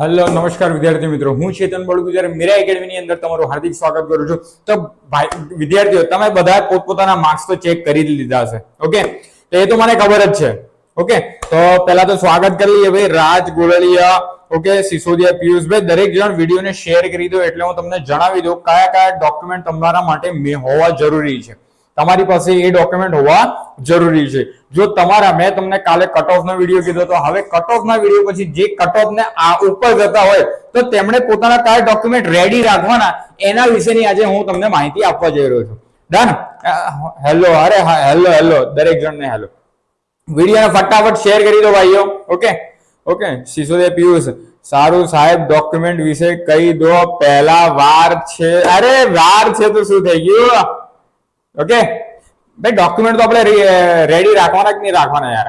Hello, નમસ્કાર વિદ્યાર્થી મિત્રો. હું ચેતન બળગુ જ્યારે મીરા એકેડમીની અંદર તમારું હાર્દિક સ્વાગત કરું છું. તો ભાઈ, વિદ્યાર્થીઓ, તમે બધા પોતપોતાના માર્ક્સ તો ચેક કરી લીધા હશે. ઓકે તો એ તો મને ખબર જ છે. ઓકે તો પહેલા તો સ્વાગત કરી લઈએ ભાઈ. રાજ ગોળલિયા ઓકે સિસોદિયા પિયુષભાઈ દરેક જણ વિડીયોને શેર કરી દો એટલે હું તમને જણાવી દઉં કયા કયા ડોક્યુમેન્ટ તમારા માટે હોવા જરૂરી છે. તમારી પાસે એ ડોક્યુમેન્ટ હોવા જરૂરી છે. જો તમારા, મેં તમને કાલે કટ ઓફ નો વીડિયો કીધો તો હવે કટ ઓફ ના વીડિયો પછી જે કટ ઓફ ને આ ઉપર જતા હોય, તો તેમણે પોતાના કયા ડોક્યુમેન્ટ રેડી રાખવાના. એના વિશેની આજે હું તમને માહિતી આપવા જઈ રહ્યો છું. ડન હેલો અરે હા હેલો હેલો દરેક જણને હેલો વિડીયોને ફટાફટ શેર કરી દો ભાઈઓ ઓકે ઓકે સિસોદે પિયુષ, સારું સાહેબ ડોક્યુમેન્ટ વિશે કહી દો, પહેલા વાર છે. અરે વાર છે તો શું થઈ ગયું? ઓકે ભાઈ ડોક્યુમેન્ટ તો આપણે રેડી રાખવાના કે નહીં રાખવાના યાર?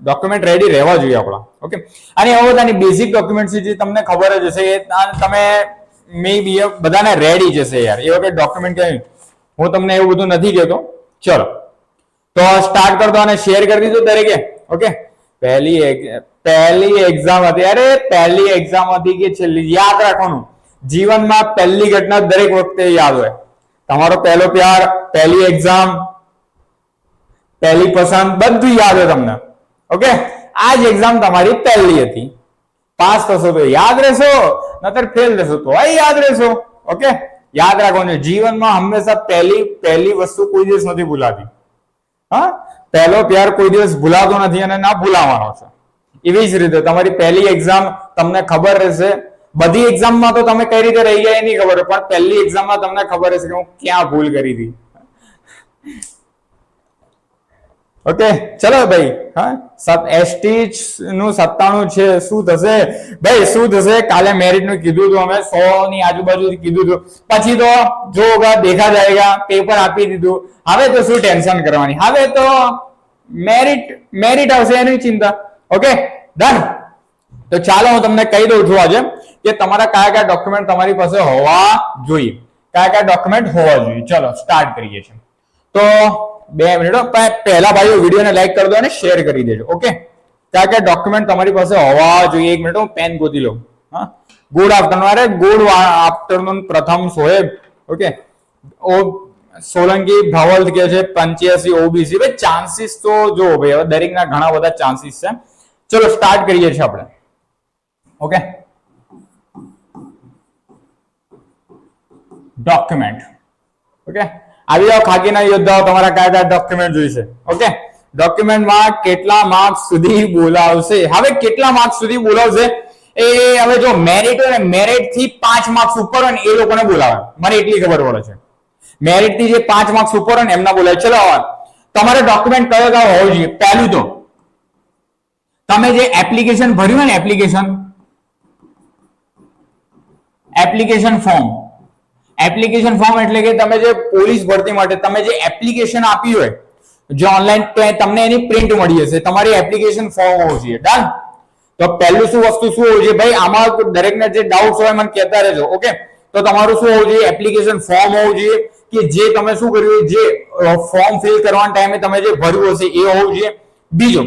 ડોક્યુમેન્ટ રેડી રહેવા જોઈએ આપણા. ઓકે અને એવા બધાની બેઝિક ડોક્યુમેન્ટ છે જે તમને ખબર જ હશે, એ તમે મે બી બધાને રેડી જશે યાર. એ વખતે ડોક્યુમેન્ટ કઈ હું તમને એવું બધું નથી કહેતો. ચલો. તો સ્ટાર્ટ કરી અને શેર કરી દીધો દરેકે ઓકે પહેલી પહેલી એક્ઝામ હતી. અરે, પહેલી એક્ઝામ હતી કે છેલ્લી? યાદ રાખવાનું. જીવનમાં પહેલી ઘટના દરેક વખતે યાદ હોય. તમારો પહેલો પ્યાર, પહેલી એક્ઝામ પહેલી પસંદ, બધું યાદ હોય તમને. ઓકે આ જ એક્ઝામ તમારી પહેલી હતી. પાસ થશો તો યાદ રહેશો નતર ફેલ થશો તો યાદ રહેશો. ઓકે યાદ રાખવાનું જીવનમાં હંમેશા પહેલી પહેલી વસ્તુ કોઈ દિવસ નથી ભૂલાતી. હા? પહેલો પ્યાર કોઈ દિવસ ભૂલાતો નથી અને ના ભૂલાવાનો છે. એવી જ રીતે તમારી પહેલી એક્ઝામ તમને ખબર રહેશે બધી એક્ઝામમાં તો તમે કઈ રીતે રહી ગયા એ નહીં ખબર, પણ પહેલી એક્ઝામમાં તમને ખબર હશે કે હું ક્યાં ભૂલ કરી હતી. ઓકે ચલો ભાઈ, હા એસટી નું સત્તાણું છે, શું થશે? ભાઈ, શું થશે? કાલે મેરિટનું કીધું હતું અમે, સો ની આજુબાજુ કીધું હતું. પછી તો જો દેખા જાયગા પેપર આપી દીધું. હવે તો શું ટેન્શન કરવાની? હવે તો મેરિટ મેરિટ આવશે એની ચિંતા. ઓકે ડન તો ચાલો હું તમને કહી દઉં છું આજે કે તમારા કયા કયા ડોક્યુમેન્ટ તમારી પાસે હોવા જોઈએ. કયા કયા ડોક્યુમેન્ટ હોવા જોઈએ. ચલો સ્ટાર્ટ કરીએ છીએ. તો બે મિનિટ પહેલા ભાઈઓ વિડીયોને લાઈક કરી દો અને શેર કરી દેજો ઓકે કયા કયા ડોક્યુમેન્ટ તમારી પાસે હોવા જોઈએ? એક મિનિટ હું પેન ગોતી લઉં. હા? ગુડ આફ્ટરનૂન અરે good afternoon Pratham Soeb okay ઓ, સોલંકી ધવલ કે છે, પંચ્યાસી ઓબીસી. ભાઈ ચાન્સીસ તો જો ભાઈ, હવે દરેકના ઘણા બધા ચાન્સીસ છે. ચલો સ્ટાર્ટ કરીએ છીએ આપણે. ઓકે ડોક્યુમેન્ટ ઓકે આવી જાઓ ખાકીના યોદ્ધાઓ, તમારા કયા કયા ડોક્યુમેન્ટ જોઈશે. ઓકે ડોક્યુમેન્ટમાં કેટલા માર્ક્સ સુધી બોલાવશે? હવે કેટલા માર્ક્સ સુધી બોલાવશે? એ હવે જો મેરિટ હોય ને મેરિટથી પાંચ માર્ક્સ ઉપર હોય ને, એ લોકોને બોલાવે. મને એટલી ખબર પડે છે. મેરિટથી જે પાંચ માર્ક્સ ઉપર હોય ને, એમના બોલાવે. ચલો તમારે ડોક્યુમેન્ટ કયો કયો હોવો જોઈએ? પહેલું તો, તમે જે એપ્લિકેશન ભર્યું હોય ને application application form. Application form એટલે કે તમે જે પોલીસ ભરતી માટે તમે જે એપ્લિકેશન આપી હોય, જે ઓનલાઈન તમને એની પ્રિન્ટ મળી હશે તમારી એપ્લિકેશન ફોર્મ હોવું જોઈએ. ડન તો પહેલું શું વસ્તુ શું હોવું જોઈએ? ભાઈ, આમાં દરેકને જે ડાઉટ્સ હોય મને કહેતા રહેજો ઓકે તો તમારું શું હોવું જોઈએ? એપ્લિકેશન ફોર્મ હોવું જોઈએ કે જે તમે શું કર્યું જે ફોર્મ ફિલ કરવાના ટાઈમે તમે જે ભર્યું હશે એ હોવું જોઈએ. બીજું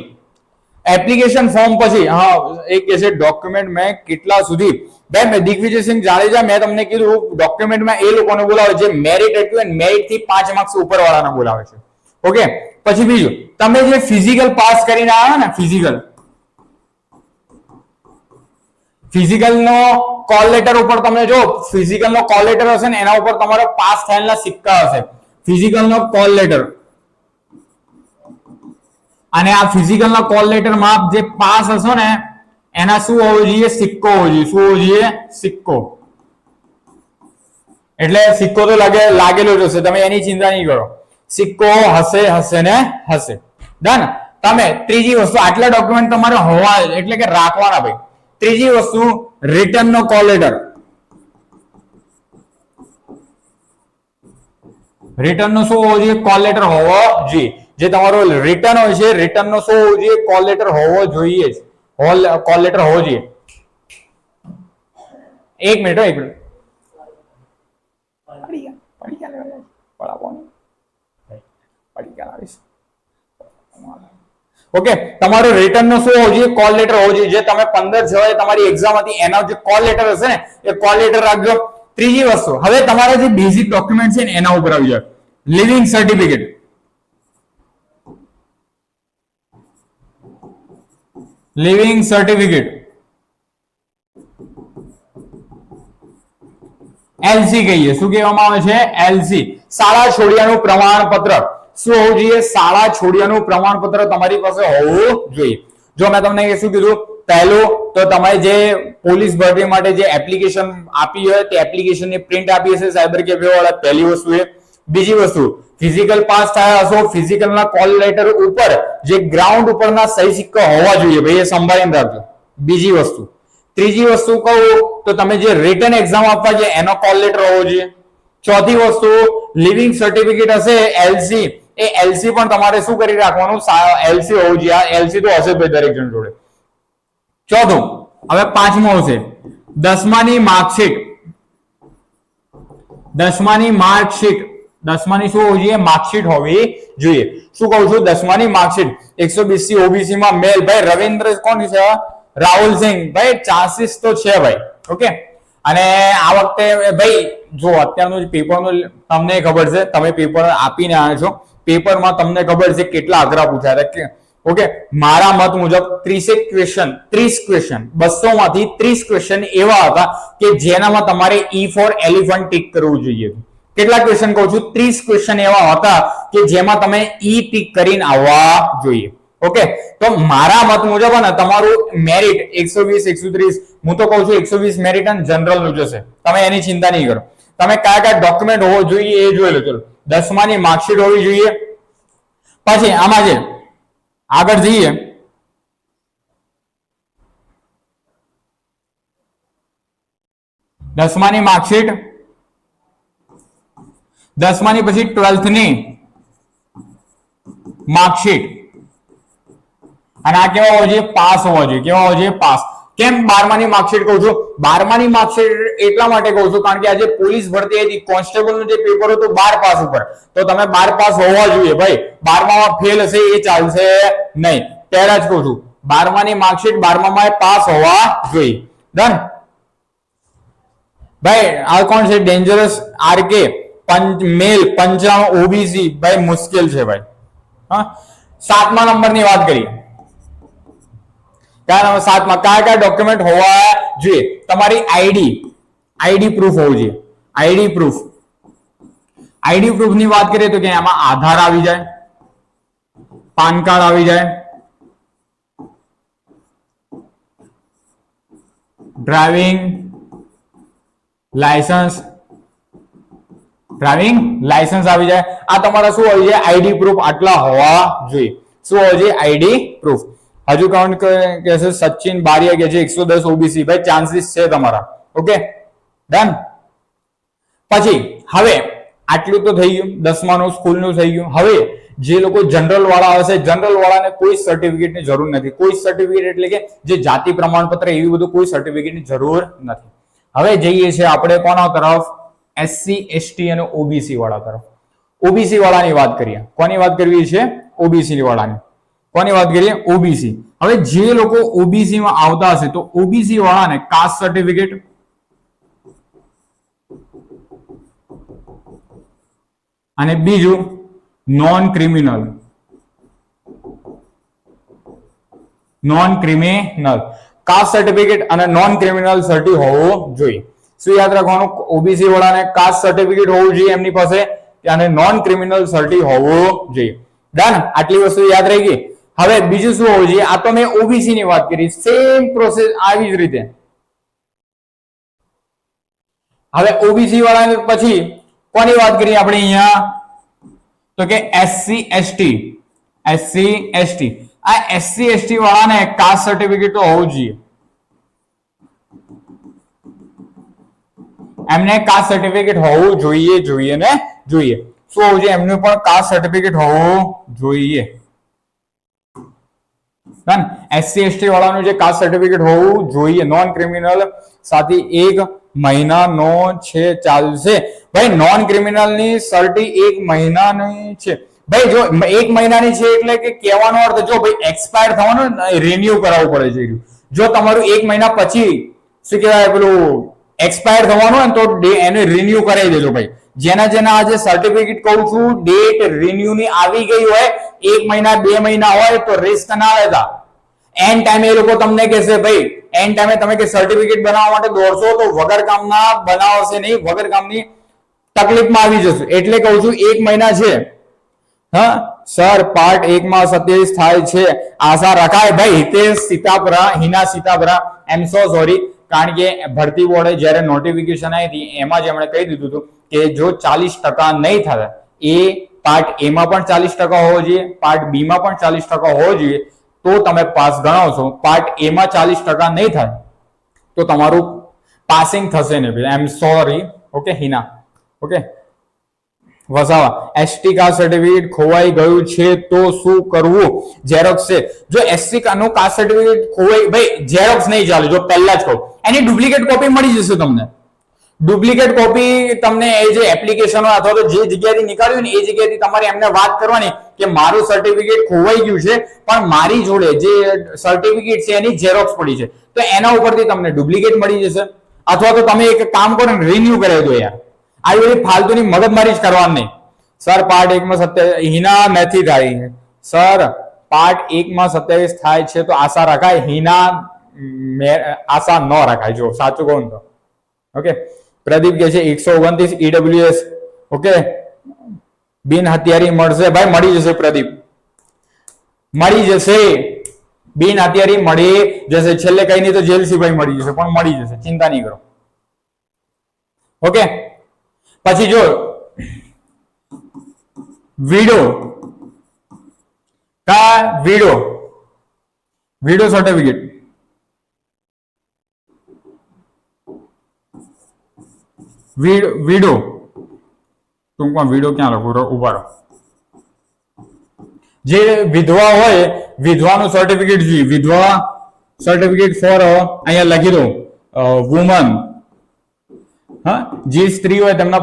એપ્લિકેશન ફોર્મ પછી, હા એક કે છે ડોક્યુમેન્ટ મેં કેટલા સુધી ભાઈ, મેં દિગ્વિજયસિંહ જાડેજા, મેં તમને કીધું ડોક્યુમેન્ટમાં એ લોકોને બોલાવે જે મેરિટ હતું મેરિટથી પાંચ માર્ક્સ ઉપર વાળાને બોલાવે છે. ઓકે પછી બીજું, તમે જે ફિઝિકલ પાસ કરીને આવ્યા ને ફિઝિકલ ફિઝિકલ નો કોલ લેટર ઉપર તમે જો ફિઝિકલ નો કોલ લેટર હશે ને, એના ઉપર તમારો પાસ થયેલા સિક્કા હશે. ફિઝિકલ નો કોલ લેટર અને આ ફિઝિકલ ના કોલ લેટરમાં જે પાસ હશો ને એના શું હોવું જોઈએ? સિક્કો હોવો જોઈએ. શું હોવો જોઈએ? સિક્કો. એટલે સિક્કો તો લાગે, લાગેલો જ હશે. તમે એની ચિંતા નહીં કરો. સિક્કો હશે હશે ને હશે. ડન તમે ત્રીજી વસ્તુ, આટલા ડોક્યુમેન્ટ તમારે હોવા એટલે કે રાખવાના ભાઈ. ત્રીજી વસ્તુ રિટર્ન નો કોલ લેટર રિટર્ન નો શું હોવો જોઈએ? કોલ લેટર હોવો જોઈએ. જે તમારો રિટર્ન હોય છે રિટર્ન નો શું હોવો જોઈએ? કોલ લેટર હોવો જોઈએ કોલ લેટર હોવો જોઈએ એક મિનિટ હો, એક મિનિટ પડી ગયા પડી ગયા લેવા જાય. પડાવો નહીં. પડી ગયા લાવીશ ઓકે તમારો રિટર્ન નો શું હોવો જોઈએ કોલ લેટર હોવો જોઈએ જે તમે પંદર જવાય તમારી એક્ઝામ હતી એના જે કોલ લેટર હશે ને એ કોલ લેટર રાખજો. ત્રીજી વસ્તુ હવે તમારા જે બેઝિક ડોક્યુમેન્ટ છે ને એના ઉપર આવી જાય living certificate living certificate LC કહીએ. શું કહેવામાં આવે છે? એલસી શાળા છોડિયાનું પ્રમાણપત્ર. શું હોવું જોઈએ? શાળા છોડિયાનું પ્રમાણપત્ર તમારી પાસે હોવું જોઈએ. જો મેં તમને શું કીધું? પહેલું તો તમે જે પોલીસ ભરતી માટે જે એપ્લિકેશન આપી હોય તે એપ્લિકેશનની પ્રિન્ટ આપી હશે. સાયબર કેફે વાળા, પહેલી વસ્તુ એ. બીજી વસ્તુ ફિઝિકલ પાસ થયા હશો ફિઝિકલ ના કોલ લેટર ઉપર જે ગ્રાઉન્ડ ઉપરના સહી સિક્કા હોવા જોઈએ, ભાઈ એ સંભાળીને રાખજો. બીજી વસ્તુ, ત્રીજી વસ્તુ કહું તો તમે જે રિટર્ન એક્ઝામ આપવા છે, એનો કોલ લેટર હોવો જોઈએ. ચોથી વસ્તુ લિવિંગ સર્ટિફિકેટ હશે એલસી એ એલસી પણ તમારે શું કરી રાખવાનું? એલસી હોવું જોઈએ. એલસી તો હશે ભાઈ દરેક જણ જોડે. ચોથું, હવે પાંચમું હશે. દસમાની માર્કશીટ. દસમાની માર્કશીટ. દસમાની શું હોવી જોઈએ? માર્કશીટ હોવી જોઈએ. શું કહું છું? દસમાની માર્કશીટ. એકસો બીસથી ઓબીસી માં મેલ. ભાઈ, રવિન્દ્ર કોણ છે? રાહુલ સિંહ ભાઈ ચાન્સીસ તો છે ભાઈ. ઓકે? અને આ વખતે ભાઈ, જો અત્યારનું પેપરનું તમને ખબર છે, તમે પેપર આપીને આવ્યા છો. પેપરમાં તમને ખબર છે કેટલા અઘરા પૂછાયા ઓકે? મારા મત મુજબ ત્રીસેક ક્વેશ્ચન ત્રીસ ક્વેશ્ચન બસો માંથી ત્રીસ ક્વેશ્ચન એવા હતા કે જેનામાં તમારે ઈ ફોર એલિફન્ટ ટીક કરવું જોઈએ. કેટલા ક્વેશ્ચન કહું છું? ત્રીસ ક્વેશ્ચન એવા હતા કે જેમાં તમે ઈ ટીક કરીને આવવા જોઈએ. ઓકે તો મારા મત મુજબ ને તમારું મેરિટ એકસો વીસ, એકસો ત્રીસ, હું તો કહું છું એકસો વીસ મેરિટ અને જનરલનું જશે. તમે એની ચિંતા નહીં કરો. તમે કયા કયા ડોક્યુમેન્ટ હોવો જોઈએ એ જોઈ લો. ચલો. દસમાની માર્કશીટ હોવી જોઈએ. પછી આમાં છે આગળ જઈએ. દસમાની માર્કશીટ દસમાની પછી ટ્વેલ્થની માર્કશીટ. અને આ કેવા હોવા જોઈએ? પાસ હોવા જોઈએ. કેવા હોવા જોઈએ? પાસ. કેમ બારમાની માર્કશીટ કહું છું? બારમાની માર્કશીટ એટલા માટે કહું છું, કારણ કે આજે પોલીસ ભરતી હતી કોન્સ્ટેબલનું જે પેપર હતું, બાર પાસ ઉપર. તો તમે બાર પાસ હોવા જોઈએ ભાઈ. બારમામાં ફેલ હશે એ ચાલશે નહીં. પહેલા જ કહું છું, બારમાની માર્કશીટ બારમામાં પાસ હોવા જોઈએ. ડન ભાઈ, આ કોણ છે? ડેન્જરસ આરકે પંચ, મેલ, પંચાણું ઓબીસી ભાઈ મુશ્કેલ છે ભાઈ. હા? સાતમા નંબરની વાત કરીએ. કયા નંબર? સાતમાં. કયા કયા ડોક્યુમેન્ટ હોવા જોઈએ? તમારી આઈડી આઈડી પ્રૂફ હોવું જોઈએ. આઈડી પ્રૂફ આઈડી પ્રૂફની વાત કરીએ તો કે આમાં આધાર આવી જાય, પાન કાર્ડ આવી જાય, ડ્રાઇવિંગ લાયસન્સ ડ્રાઇવિંગ લાયસન્સ આવી જાય. આ તમારા શું હોય છે? આઈડી પ્રૂફ આટલા હોવા જોઈએ. શું હોય છે? આઈડી પ્રૂફ હજુ કોણ કે છે સચિન બારિયા કે છે એકસો દસ ઓબીસી ભાઈ ચાન્સીસ છે તમારા. ઓકે ડન પછી, હવે, આટલું તો થઈ ગયું. દસમાનું સ્કૂલનું થઈ ગયું. હવે, જે લોકો જનરલ વાળા હશે જનરલ વાળાને કોઈ સર્ટિફિકેટની જરૂર નથી. કોઈ સર્ટિફિકેટ એટલે કે જે જાતિ પ્રમાણપત્ર, એવી બધું કોઈ સર્ટિફિકેટની જરૂર નથી. હવે જઈએ છીએ આપણે કોના તરફ? એસસી એસટી અને ઓબીસી વાળા તરફ. ઓબીસી વાળાની વાત કરીએ. કોની વાત કરવી છે? ઓબીસી વાળાની. કોની વાત કરીએ? ઓબીસી હવે જે લોકો ઓબીસી માં આવતા હશે, તો ઓબીસી વાળાને કાસ્ટ સર્ટિફિકેટ અને બીજું non criminal non criminal caste certificate અને નોન ક્રિમિનલ સર્ટી હોવો જોઈએ. શું યાદ રાખવાનું ઓબીસી વાળાને કાસ્ટ સર્ટિફિકેટ હોવું જોઈએ એમની પાસે અને નોન ક્રિમિનલ સર્ટી હોવું જોઈએ. ડન આટલી વસ્તુ યાદ રહી ગઈ. હવે બીજું શું હોવું જોઈએ? આ તો મેં ઓબીસી ની વાત કરી. સેમ પ્રોસેસ આવી જ રીતે. હવે ઓબીસી વાળા પછી કોની વાત કરી આપણે અહીંયા? તો કે એસસી એસટી એસસી એસટી આ એસસી એસટી વાળાને કાસ્ટ સર્ટિફિકેટ તો હોવું જોઈએ. એમને કાસ્ટ સર્ટિફિકેટ હોવું જોઈએ જોઈએ ને જોઈએ. શું હોવું જોઈએ? એમનું પણ કાસ્ટ સર્ટિફિકેટ હોવું જોઈએ. એસસી એસટી વાળાનું જે કાસ્ટ સર્ટિફિકેટ હોવું જોઈએ. નોન ક્રિમિનલ સાથે એક મહિનાનો છે ચાલશે ભાઈ નોન ક્રિમિનલની સર્ટી એક મહિનાની છે. ભાઈ, જો એક મહિનાની છે એટલે કે કહેવાનો અર્થ જો ભાઈ એક્સપાયર થવાનું રિન્યુ કરાવવું પડે છે. જો તમારું એક મહિના પછી શું કહેવાય પેલું એક્સપાયર થવાનું હોય તો એને રિન્યુ કરાવી દેજો ભાઈ. જેના જેના આજે સર્ટિફિકેટ કહું છું ડેટ રિન્યુ ની આવી ગઈ હોય, એક મહિના, બે મહિના હોય તો રિસ્ક ના લેતા. એન ટાઈમે એ લોકો તમને કહેશે, ભાઈ એન ટાઈમે તમે કે સર્ટિફિકેટ બનાવવા માટે દોડશો તો વગર કામના બનાવશે નહીં, વગર કામની તકલીફમાં આવી જશે. એટલે કહું છું, એક મહિના છે. હા, સર પાર્ટ એક માં સત્યાવીસ થાય છે. આશા રખાય, ભાઈ હિતેશ સીતાપરા, હિના સીતાપરા. એમ સો સોરી કારણ કે ભરતી બોર્ડે જ્યારે નોટિફિકેશન આવી હતી, એમાં જ એમણે કહી દીધું હતું કે જો ચાલીસ ટકા નહીં થાય, એ પાર્ટ એ માં પણ ચાલીસ ટકા હોવો જોઈએ પાર્ટ બી માં પણ ચાલીસ ટકા હોવો જોઈએ, તો તમે પાસ ગણાવશો પાર્ટ એ માં ચાલીસ ટકા નહીં થાય, તો તમારું પાસિંગ થશે નહીં. I am sorry okay Hina okay Vasava. ST caste certificate ખોવાઈ ગયું છે તો શું કરવું? ઝેરોક્સ છે. જો એસટી નું કાસ્ટ સર્ટિફિકેટ ખોવાઈ, ભાઈ ઝેરોક્સ નહીં ચાલે. જો પહેલા જ કહું. એની ડુપ્લિકેટ કોપી મળી જશે તમને. ડુપ્લિકેટ કોપી તમને એ જે એપ્લિકેશનો અથવા તો જે જગ્યાએથી નીકળ્યું ને એ જગ્યાએથી તમારે એમને વાત કરવાની કે મારું સર્ટિફિકેટ ખોવાઈ ગયું છે, પણ મારી જોડે જે સર્ટિફિકેટ છે એની ઝેરોક્સ પડી છે. તો એના ઉપરથી તમને ડુપ્લિકેટ મળી જશે. અથવા તો તમે એક કામ કરો ને રિન્યુ કરાવી દો યાર આવી બધી ફાલતુની મગજમારી જ કરવાની. સર પાર્ટ એકમાં સત્યાવીસ હિના નથી થાય સર પાર્ટ એકમાં સત્યાવીસ થાય છે તો આશા રખાય, હિના આશા ન રખાય. જો સાચું કહું તો. ઓકે પ્રદીપ કે છે, એકસો ઓગણત્રીસ ઈડબ્લ્યુએસ ઓકે બિન હથિયારી મળશે. ભાઈ, મળી જશે પ્રદીપ. મળી જશે. બિન હથિયારી મળી જશે. છેલ્લે કઈ નહીં તો જેલ સિપાઈ મળી જશે. પણ મળી જશે. ચિંતા નહીં કરો. ઓકે પછી જો, વિડો. કા વિડો? વિડો સર્ટિફિકેટ વિડો ટૂંકમાં વિડો ક્યાં લખું? ઊભા રહો જે વિધવા હોય, વિધવાનું સર્ટિફિકેટ જોઈએ. વિધવા સર્ટિફિકેટ ફોર અહીંયા લખી દો વુમન હા? જે હોય તેમના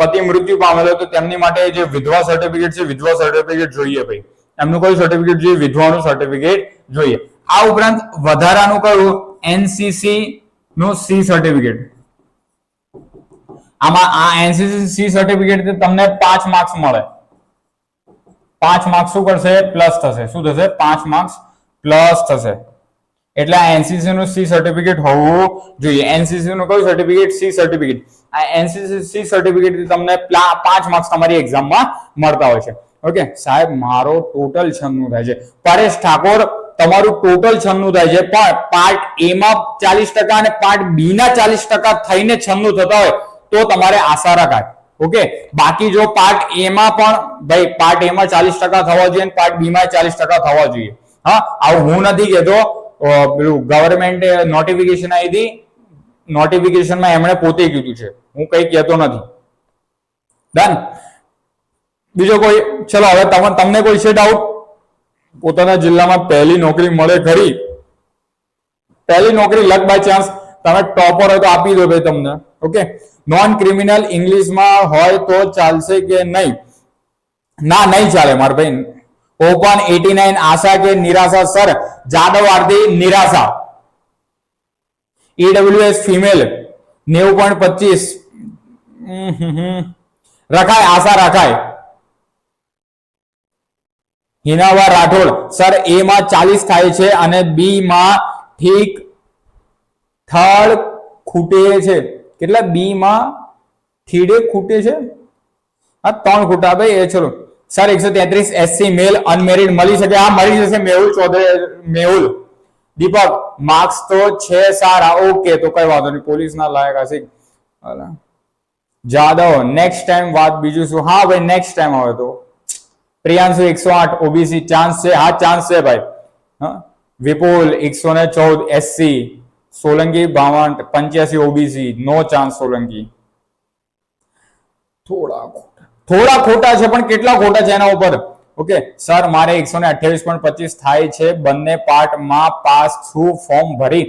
પતિ મૃત્યુ પામેલો તો તેમની માટે જે વિધવા સર્ટિફિકેટ છે, વિધવા સર્ટિફિકેટ જોઈએ ભાઈ. એમનું કયું સર્ટિફિકેટ જોઈએ? વિધવાનું સર્ટિફિકેટ જોઈએ. આ ઉપરાંત વધારાનું કયું? એનસીસી નું સી સર્ટિફિકેટ આમાં આ એનસીસી સી સર્ટિફિકેટ તમને પાંચ માર્ક્સ મળે. પાંચ માર્ક્સ શું કરશે? પ્લસ થશે. શું થશે? પાંચ માર્ક્સ પ્લસ થશે. એટલે આ એનસીસી નું સી સર્ટિફિકેટ હોવું જોઈએ. એનસીસી નું કયું સર્ટિફિકેટ સી સર્ટિફિકેટ આ એનસીસી સી સર્ટિફિકેટ તમને પાંચ માર્ક્સ તમારી એક્ઝામમાં મળતા હોય છે. ઓકે સાહેબ, મારો ટોટલ છન્નું થાય છે. પરેશ ઠાકોર, તમારું ટોટલ છન્નું થાય છે. પણ પાર્ટ એ માં ચાલીસ ટકા અને પાર્ટ બી ના ચાલીસ ટકા થઈને છન્નું થતા હોય, તો તમારે આશા રાખાય ઓકે બાકી જો પાર્ટ એ માં પણ, ભાઈ પાર્ટ એ માં ચાલીસ ટકા થવા જોઈએ પાર્ટ બી માં ચાલીસ ટકા થવા જોઈએ. હા? આવું હું નથી કહેતો. પેલું ગવર્મેન્ટે નોટિફિકેશન આવી હતી. નોટિફિકેશનમાં એમણે પોતે કીધું છે. હું કઈ કહેતો નથી. ડન બીજો કોઈ, ચલો, હવે તમે તમને કોઈ છે ડાઉટ પોતાના જિલ્લામાં પહેલી નોકરી મળે ખરી? પહેલી નોકરી લક બાય ચાન્સ તમે ટોપર હોય તો આપી દો ભાઈ તમને. ઓકે નોન ક્રિમિનલ ઇંગ્લિશમાં હોય તો ચાલશે કે નહીં? ના, નહીં ચાલે મારા ભાઈ. ઓપન એટી નાઇન આશા કે નિરાશા, સર? જાદવ આરતી નિરાશા ઈડબ્લ્યુએસ ફિમેલ નેવું પોઈન્ટ પચીસ. રખાય, આશા રખાય. હિનાવા રાઠોડ, સર એ માં ચાલીસ થાય છે અને બી માં ઠીક થર્ડ ખૂટે છે. કેટલા? બી માં થીડે ખૂટે છે? હા ત્રણ ખૂટા, ભાઈ, એ ચલો સર, એકસો તેત્રીસ એસસી મેલ અનમેરિડ મળી શકે. આ મળી જશે. મેહુલ ચૌધરી, મેહુલ. દીપક માર્ક્સ તો છે સારા ઓકે તો કઈ વાંધો નહીં. પોલીસ ના લાયક હશે. જાદવ નેક્સ્ટ ટાઈમ વાત બીજું શું? હા, ભાઈ નેક્સ્ટ ટાઈમ આવે તો. પ્રિયાંશુ, એકસો આઠ. ઓબીસી ચાન્સ છે. હા ચાન્સ છે, ભાઈ. હા. વિપુલ, એકસો ને ચૌદ. એસસી સોલંકી બાવન પંચ્યાસી ઓબીસી નો ચાન્સ સોલંકી. થોડા થોડા ખોટા છે, પણ કેટલા ખોટા છે એના ઉપર? ઓકે સર મારે એકસો ને અઠ્યાવીસ થાય છે. બંને પાર્ટમાં પાસ થ્રુ ફોર્મ ભરી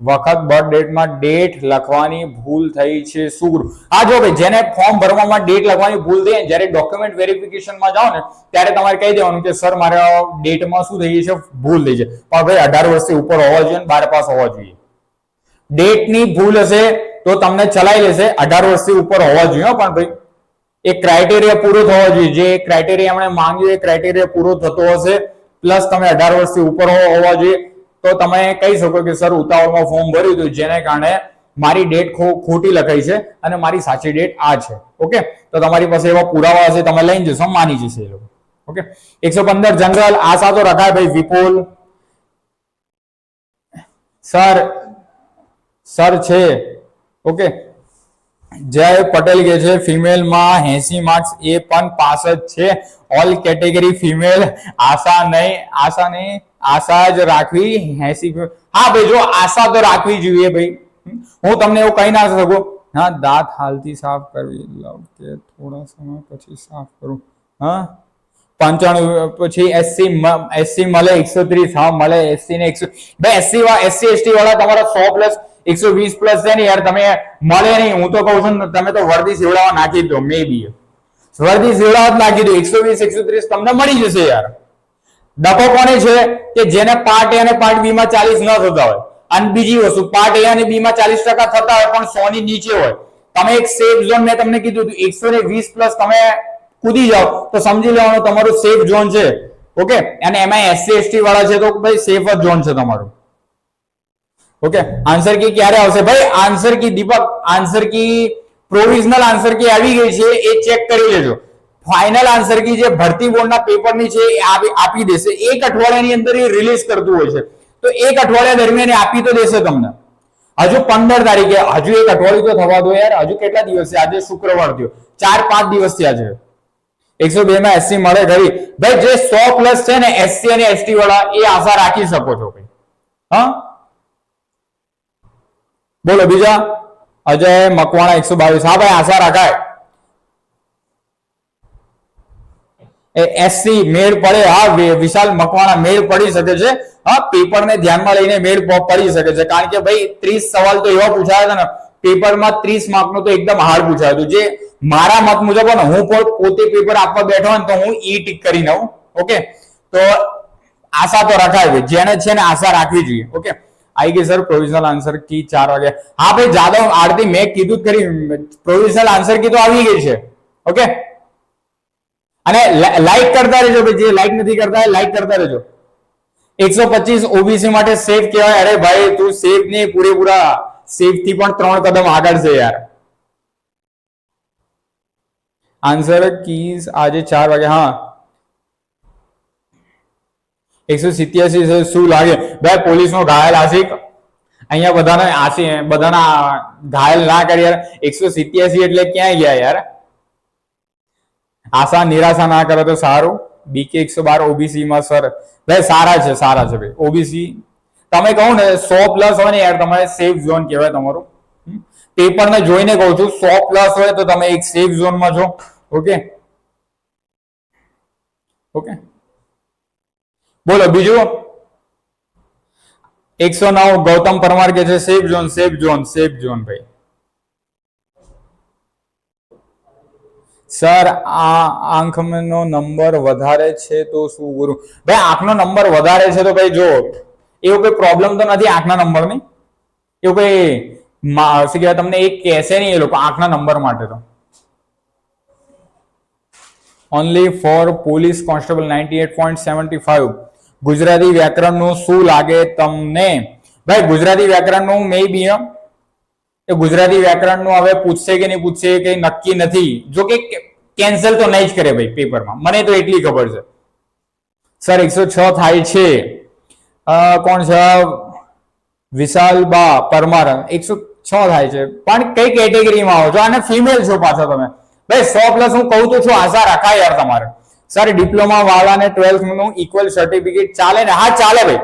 વખત બર્થ ડેટમાં ડેટ લખવાની ભૂલ થઈ છે શું આ જો ભાઈ, જેને ફોર્મ ભરવામાં ડેટ લખવાની ભૂલ થઈ જ્યારે ડોક્યુમેન્ટ વેરિફિકેશનમાં જાઓ ને, ત્યારે તમારે કહી દેવાનું કે સર મારે ડેટમાં શું થઈ છે? ભૂલ થઈ છે. પણ ભાઈ, અઢાર વર્ષથી ઉપર હોવા જોઈએ બાર પાસ હોવા જોઈએ. ડેટની ભૂલ હશે તો તમને ચલાવી લેશે. અઢાર વર્ષથી ઉપર હોવા જોઈએ પણ ભાઈ. એ ક્રાઇટેરિયા પૂરો થવો જોઈએ. જે ક્રાઇટેરિયા એમણે માંગ્યું એ ક્રાઇટેરિયા પૂરો થતો હશે. પ્લસ તમે અઢાર વર્ષથી ઉપર હોવા જોઈએ. તો તમે કહી શકો કે, સર, ઉતાવળમાં ફોર્મ ભર્યું હતું. જેને કારણે મારી ડેટ ખોટી લખાઈ છે અને મારી સાચી ડેટ આ છે. ઓકે તો તમારી પાસે એવા પુરાવા હશે. તમે લઈને જશો. માની જશે એ લોકો. ઓકે એકસો પંદર જનરલ આશા તો રખાય ભાઈ. વિપુલ. સર. સર છે. ઓકે જય પટેલ કે છે, ફિમેલમાં એસી માર્ક્સ એ પણ પાસ જ છે. ઓલ કેટેગરી ફિમેલ આશા નહીં આશા નહીં, આશા જ રાખવી એસી હા ભાઈ, જો આશા તો રાખવી જોઈએ ભાઈ. હું તમને એવું કહી ના શકું. હા, દાંત હાલથી સાફ કરવી. લવ કે થોડા સમય પછી સાફ કરું. હા, પંચાણું, પછી એસસી એસસી મળે, એકસો ત્રીસ, હા, મળે, એસસી ને એકસો ભાઈ એસસી એસસી, એસટી વાળા તમારા સો પ્લસ એકસો વીસ પ્લસ છે ને યાર, તમે મળે નહીં. હું તો કહું છું તમે તો વર્દી સીવડાવવા નાખી દો, મે બી. વર્દી જ નાખી દો. એકસો વીસ, એકસો ત્રીસ તમને મળી જશે યાર. ડકો કોને છે કે જેને પાર્ટ એ અને પાર્ટ બી માં ચાલીસ ન થતા હોય? અને બીજી વસ્તુ પાર્ટ એ અને બી માં ચાલીસ ટકા થતા હોય, પણ સો ની નીચે હોય. તમે એક સેફ ઝોન મેં તમને કીધું હતું, એકસો ને વીસ પ્લસ તમે કૂદી જાઓ, તો સમજી લેવાનું તમારું સેફ ઝોન છે. ઓકે અને એમાં એસસી એસટી વાળા છે તો ભાઈ સેફ જ ઝોન છે તમારું. ઓકે આન્સર કી ક્યારે આવશે? ભાઈ answer key Deepak answer key provisional answer key આવી ગઈ છે, એ ચેક કરી લેજો. ફાઇનલ આન્સર કી જે ભરતી બોર્ડના પેપરની છે, એ આપી દેશે. એક અઠવાડિયાની અંદર એ રિલીઝ કરતું હોય છે. તો એક અઠવાડિયા દરમિયાન આપી તો દેશે તમને. હજુ પંદર તારીખે, હજુ એક અઠવાડિયું તો થવા દો યાર. હજુ કેટલા દિવસ છે? આજે શુક્રવાર થયો. ચાર, પાંચ દિવસ થયા છે. એકસો બે માં એસસી મળે ખરી. ભાઈ, જે સો પ્લસ છે ને એસસી અને એસટી વાળા, એ આશા રાખી શકો છો ભાઈ. હા? બોલો બીજા. અજય મકવાણા એકસો બાવીસ. હા ભાઈ, આશા રાખાય. એસસી મેળ પડે. હા વિશાલ મકવાણા મેળ પડી શકે છે. હા પેપર ને ધ્યાનમાં લઈને મેળ પડી શકે છે. કારણ કે ભાઈ, ત્રીસ સવાલ તો એવા પૂછાયા હતા ને, પેપરમાં ત્રીસ માર્કનું તો એકદમ હાર્ડ પૂછાયું હતું. જે મારા મત મુજબ હું પોતે પેપર આપવા બેઠો હોય તો હું ઈ ટીક કરી દઉં ઓકે? તો આશા તો રખાય ભાઈ. જેને છે ને આશા રાખવી જોઈએ. ઓકે? આવી ગઈ સર પ્રોવિઝનલ આન્સર કી ચાર વાગે. હા ભાઈ, જાદવ, આરતી, મેં કીધું ખરી પ્રોવિઝનલ આન્સર કી તો આવી ગઈ છે. ઓકે? અને લાઈક કરતા રહેજો ભાઈ, જે લાઈક નથી કરતા લાઈક કરતા રહેજો. એકસો પચીસ ઓબીસી માટે સેફ કહેવાય. અરે ભાઈ, તું સેફ ને પૂરેપૂરા સેફથી પણ ત્રણ કદમ આગળ છે યાર. આન્સર કીઝ આજે ચાર વાગે, હા. એકસો સિત્યાસી શું લાગે? ભાઈ પોલીસ નો ઘાયલ આશિક? અહીંયા બધાને આશી, બધાના ઘાયલ ના કરી યાર. એકસો સિત્યાસી એટલે ક્યાં ગયા યાર? આશા, નિરાશા ના કરે તો સારું. બીકે એકસો બાર ઓબીસી માં સર. ભાઈ, સારા છે સારા છે ભાઈ. ઓબીસી તમે કહો ને, સો પ્લસ હોય ને યાર, તમારે સેફ ઝોન કહેવાય તમારું. પેપર ને જોઈને કહું છું, સો પ્લસ હોય તો તમે એક સેફ ઝોનમાં છો. ઓકે ઓકે બોલો, બીજું? એકસો નવ, ગૌતમ પરમાર કે છે, safe zone safe zone safe zone ભાઈ. સર, આ આંખનો નંબર વધારે છે તો શું ગુરુ? ભાઈ, આંખનો નંબર વધારે છે તો ભાઈ જો, એવો કોઈ પ્રોબ્લેમ તો નથી આંખના નંબરની? એવું કોઈ શું કહેવાય, તમને એક કહેશે નહીં એ લોકો આંખના નંબર માટે તો. Only for police constable ninety eight point seventy five Gujarati વ્યાકરણનું શું લાગે તમને? ભાઈ, ગુજરાતી વ્યાકરણનું મે બી એ ગુજરાતી વ્યાકરણનું હવે પૂછશે કે નહીં પૂછશે કે નક્કી નથી. જો કે કેન્સલ તો નહીં જ કરે ભાઈ પેપરમાં. મને તો એટલી ખબર છે. સર, એકસો છ થાય છે. કોણ છે? વિશાલ બા પરમાર. એકસો છ થાય છે. પણ કઈ કેટેગરીમાં આવો? છો અને ફિમેલ છો પાછા તમે. ભાઈ, સો પ્લસ હું કહું તો છું, આશા રખાય યાર તમારે. સર ડિપ્લોમા વાળાને ટ્વેલ્થનું ઇક્વલ સર્ટિફિકેટ ચાલે ને? હા, ચાલે ભાઈ.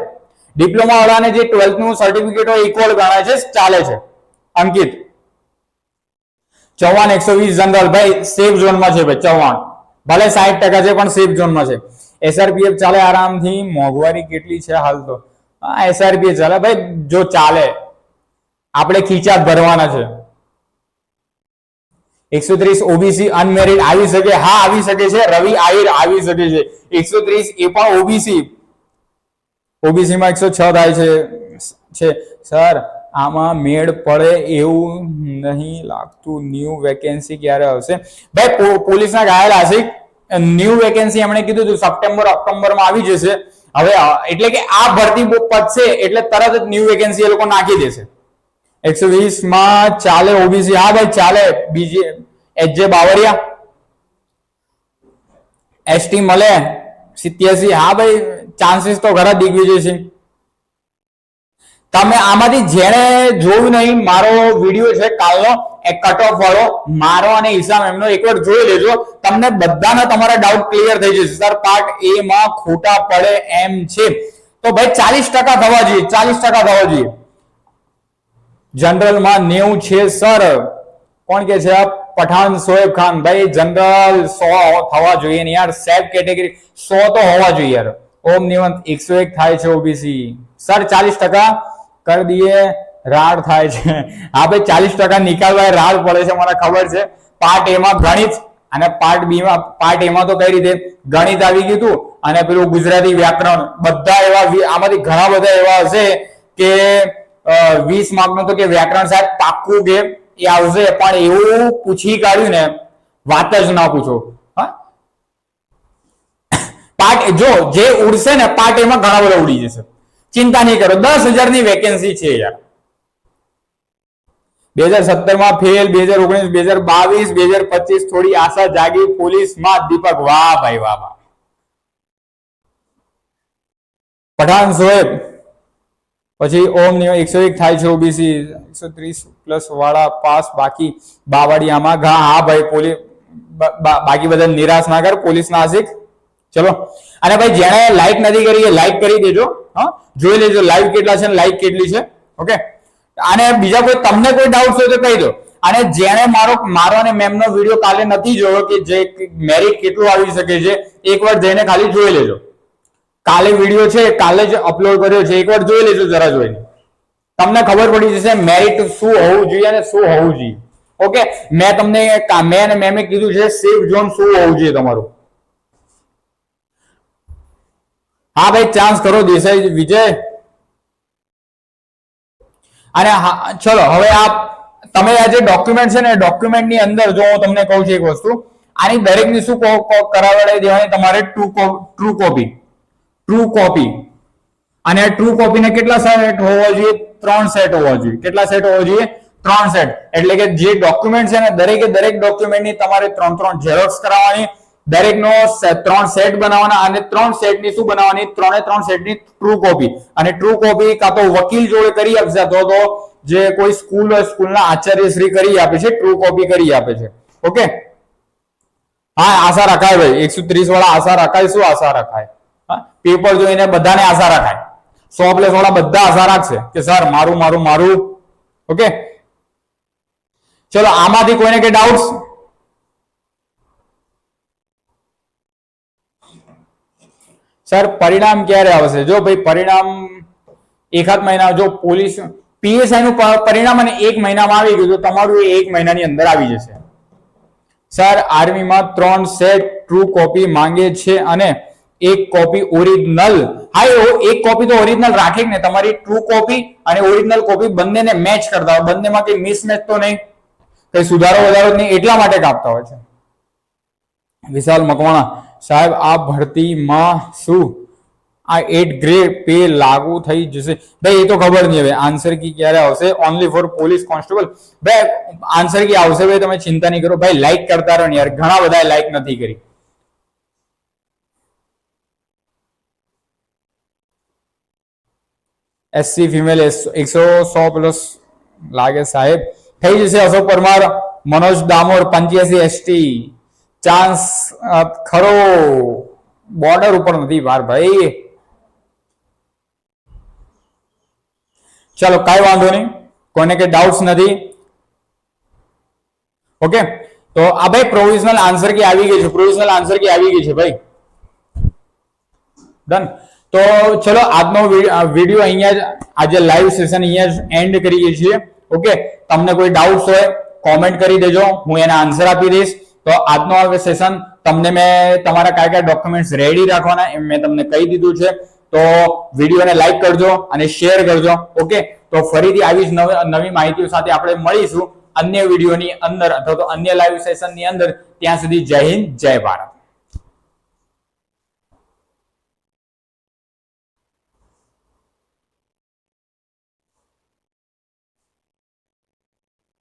ડિપ્લોમા વાળાને જે ટ્વેલ્થનું સર્ટિફિકેટ હોય ઇક્વલ ગણાય છે, ચાલે છે. અંકિત. ચૌવાન એકસો વીસ જનરલ ભાઈ સેફ ઝોનમાં છે ભાઈ ચૌવાન ભલે સાઠ ટકા છે, પણ સેફ ઝોનમાં છે. એસઆરપીએફ ચાલે આરામથી? મોંઘવારી કેટલી છે હાલ તો? એસઆરપીએફ ચાલે. ભાઈ, જો ચાલે, આપણે ખીચા ભરવાના છે. એકસો ત્રીસ ઓબીસી અનમેરિડ આવી શકે, હા, આવી શકે છે. રવિ આહિર આવી શકે છે. એકસો ત્રીસ એ પણ ઓબીસી ઓબીસી માં એકસો છ થાય છે. સર, આમાં મેળ પડે એવું નહીં લાગતું. ન્યૂ વેકેન્સી ક્યારે આવશે? ભાઈ પોલીસના ઘાયલ આશિક ન્યૂ વેકેન્સી એમણે કીધું હતું, સપ્ટેમ્બર ઓક્ટોબરમાં આવી જશે. હવે એટલે કે આ ભરતી પતશે એટલે તરત જ ન્યૂ વેકેન્સી એ લોકો નાખી દેશે. એકસો વીસમાં ચાલે ઓબીસી હા ભાઈ, ચાલે. બીજી એચ જે બાવરિયા એસટી મળે. સિત્યાસી. હા ભાઈ ચાન્સીસ તો ઘણા દિગ્વિજય જશે તમે આમાંથી જેણે જોયું નહીં, મારો વીડિયો છે કાલનો એક કટ ઓફ વાળો. મારો અને ઈસામ એમનો એકવાર જોઈ લેજો. તમને બધાના તમારા ડાઉટ ક્લિયર થઈ જશે. સર પાર્ટ એ માં ખોટા પડે એમ છે. તો ભાઈ, ચાલીસ ટકા થવા જોઈએ, ચાલીસ ટકા થવા જોઈએ. જનરલમાં નેવું છે, સર. કોણ કે છે? પઠાણ સોએબ ખાન. ભાઈ, જનરલ સો થવા જોઈએ ને યાર. સેફ કેટેગરી સો તો હોવા જોઈએ યાર. ઓમ નિવંત એકસો એક થાય છે ઓબીસી સર, ચાલીસ ટકા કરી દઈએ. રાડ થાય છે. હા ભાઈ, ચાલીસ ટકા નિકાલવા રાડ પડે છે, મને ખબર છે. પાર્ટ એ માં ગણિત અને પાર્ટ બી માં પાર્ટ એમાં તો કઈ રીતે? ગણિત આવી ગયું અને પેલું ગુજરાતી વ્યાકરણ. બધા એવા આમાંથી ઘણા બધા એવા હશે કે વીસ માર્કનું તો કે વ્યાકરણ સાહેબ પાક્કું કે એ આવશે, પણ એવું પૂછી કાઢ્યું ને, વાત જ ના પૂછો. પાર્ટ, જો, જે ઉડશે ને, પાર્ટ એમાં ઘણા બધા ઉડી જશે. ચિંતા નહીં કરો, દસ હજારની વેકેન્સી છે યાર. બે હજાર સત્તરમાં ફેલ બે હજાર ઓગણીસ, બે હજાર બાવીસ, બે હજાર પચીસ, થોડી આશા જાગી પોલીસમાં દીપક, વાહ ભાઈ, વાહ વાહ. પઠાણ સોએબ પછી ઓમ નિયમ એકસો એક થાય છે ઓબીસી એકસો ત્રીસ પ્લસ વાળા પાસ, બાકી બાવાડિયામાં ઘા, હા ભાઈ પોલીસ બાકી બધા નિરાશ ના કર, પોલીસ ના આશિક ચલો. અને ભાઈ, જેણે લાઈક નથી કરી એ લાઈક કરી દેજો. હા? જોઈ લેજો લાઈવ કેટલા છે લાઈક કેટલી છે. ઓકે? અને બીજા કોઈ, તમને કોઈ ડાઉટ હોય તો કહી દો. અને જેણે મારો મારો અને મેમનો વીડિયો કાલે નથી જોયો કે જે મેરિટ કેટલું આવી શકે છે એકવાર જઈને ખાલી જોઈ લેજો. કાલે વીડિયો છે, કાલે જ અપલોડ કર્યો છે. એકવાર જોઈ લેજો જરા જોઈને. તમને ખબર પડી જશે મેરિટ શું હોવું જોઈએ અને શું હોવું જોઈએ. ઓકે મેં તમને મેં અને મેમે કીધું છે સેફ ઝોન શું હોવું જોઈએ તમારું? હા ભાઈ ચાન્સ કરો, દેસાઈ વિજય. અને ચલો, હવે આ તમે આ જે ડોક્યુમેન્ટ છે ને ડોક્યુમેન્ટની અંદર જો હું તમને કહું છું એક વસ્તુ. આની દરેકની શું કરાવડાવી દેવાની? તમારે true true copy true copy અને ટ્રુ કોપી ને કેટલા સેટ હોવા જોઈએ? ત્રણ સેટ હોવા જોઈએ. કેટલા સેટ હોવા જોઈએ? ત્રણ સેટ એટલે કે જે ડોક્યુમેન્ટ છે ને, દરેકે દરેક ડોક્યુમેન્ટની તમારે ત્રણ ત્રણ ઝેરોક્સ કરાવવાની. દરેકનો ત્રણ સેટ બનાવવાના અને ત્રણ સેટની શું બનાવવાની? ત્રણે ત્રણ સેટની ટ્રુ કોપી અને ટ્રુ કોપી કાં તો વકીલ જોડે કરી આપશે, અથવા તો જે કોઈ સ્કૂલ હોય સ્કૂલના આચાર્ય શ્રી કરી આપે છે ટ્રુ કોપી કરી આપે છે. ઓકે હા, આશા રખાય ભાઈ. એકસો ત્રીસ વાળા આશા રખાય, શું આશા રખાય? પેપર જોઈને બધાને આશા રાખાય સો પ્લસ વાળા બધા આશા રાખશે કે સર, મારું મારું મારું. ઓકે ચલો, આમાંથી કોઈને કે ડાઉટ્સ સર, પરિણામ ક્યારે આવશે? જો ભાઈ, પરિણામ એકાદ મહિના, જો પોલીસ પીએસઆઈ નું પરિણામ અને એક મહિનામાં આવી ગયું, તો તમારું એ એક મહિનાની અંદર આવી જશે. સર આર્મીમાં ત્રણ સેટ ટ્રુ કોપી માંગે છે અને એક કોપી ઓરિજિનલ હા એવો એક કોપી તો ઓરિજિનલ રાખી ને. તમારી ટ્રુ કોપી અને ઓરિજિનલ કોપી બંનેને મેચ કરતા હોય. બંનેમાં કઈ મિસમેચ તો નહીં. કઈ સુધારો વધારો નહીં. એટલા માટે કાપતા હોય છે. વિશાલ મકવાણા, સાહેબ, આ ભરતીમાં શું? આ એટ ગ્રેડ પે લાગુ થઈ જશે. ભાઈ, એ તો ખબર નહીં હવે. આન્સર કી ક્યારે આવશે? ઓનલી ફોર પોલીસ કોન્સ્ટેબલ ભાઈ આન્સર કી આવશે ભાઈ, તમે ચિંતા નહીં કરો. ભાઈ લાઈક કરતા રહો યાર. ઘણા બધાએ લાઈક નથી કરી. એસસી ફિમેલ એકસો સો પ્લસ લાગે સાહેબ. થઈ જશે અશોક પરમાર, મનોજ ડામોર, પંચ્યાસી એસટી ચાન્સ ખરો. બોર્ડર ઉપર નથી વાર ભાઈ. ચાલો કાંઈ વાંધો નહીં. કોને કે ડાઉટ્સ નથી. ઓકે તો આ ભાઈ પ્રોવિઝનલ આન્સર કી આવી ગઈ છે. પ્રોવિઝનલ આન્સર કે આવી ગઈ છે ભાઈ. ડન તો ચલો આજનો વીડિયો અહીંયા જ આજે લાઈવ સેશન અહીંયા એન્ડ કરીએ છીએ. ઓકે તમને કોઈ ડાઉટ્સ હોય કોમેન્ટ કરી દેજો. હું એના આન્સર આપી દઈશ. તો આજનો આ સેશન તમને મેં, તમારા કયા કયા ડોક્યુમેન્ટ્સ રેડી રાખવાના એમ મેં તમને કહી દીધું છે. તો વિડીયોને લાઈક કરજો અને શેર કરજો. ઓકે તો ફરીથી આવી જ નવી માહિતીઓ સાથે આપણે મળીશું અન્ય વિડીયોની અંદર અથવા તો અન્ય લાઈવ સેશનની અંદર. ત્યાં સુધી જય હિન્દ, જય ભારત.